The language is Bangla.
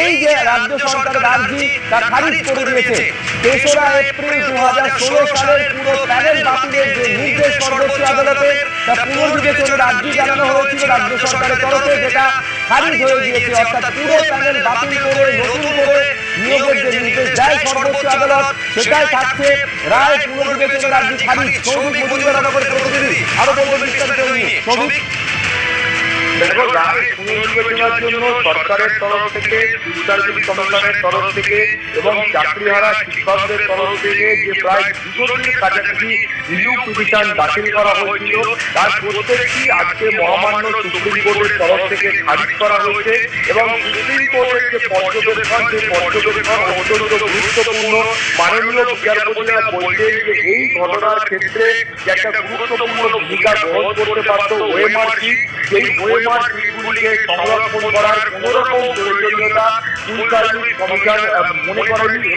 এই যে রাজ্য সরকারের আর্জি, তা করে পুনর্বিবেচনের আর্জি জানানো হয়েছিল রাজ্য সরকারের তরফে, যেটা খারিজ হয়ে গিয়েছে অর্থাৎ পুরো প্যানেল বাতিল করে নতুন করে নিয়োগের যে নির্দেশ দেয় সর্বোচ্চ আদালত সেটাই থাকছে রায় পুনর্বিবেচনার আর্জি খারিজ। সৌভিক মজুমদার আমাদের প্রতিনিধি আরও বলব বিস্তারিত নিয়ে। সৌভিক? সরকারের তরফ থেকে সার্ভিস কমিশনের তরফ থেকে এবং থেকে প্রায় দুশোটির কাছাকাছি রিভিউ দাখিল করা হয়েছিল, তার প্রত্যেকটি আজকে মহামান্য সুপ্রিম কোর্টের তরফ থেকে খারিজ করা হয়েছে এবং সুপ্রিম কোর্টের যে পর্যবেক্ষণ, সেই পর্যবেক্ষণ অত্যন্ত গুরুত্বপূর্ণ। মাননীয় বিচারপতিরা বলছেন যে এই ঘটনার ক্ষেত্রে একটা গুরুত্বপূর্ণ ভূমিকা গ্রহণ করতে পারত ওএমআরসি সেই ওএমআর সিটগুলিকে সংরক্ষণ করার কোনোরকম প্রয়োজনীয়তা মনে করেনি।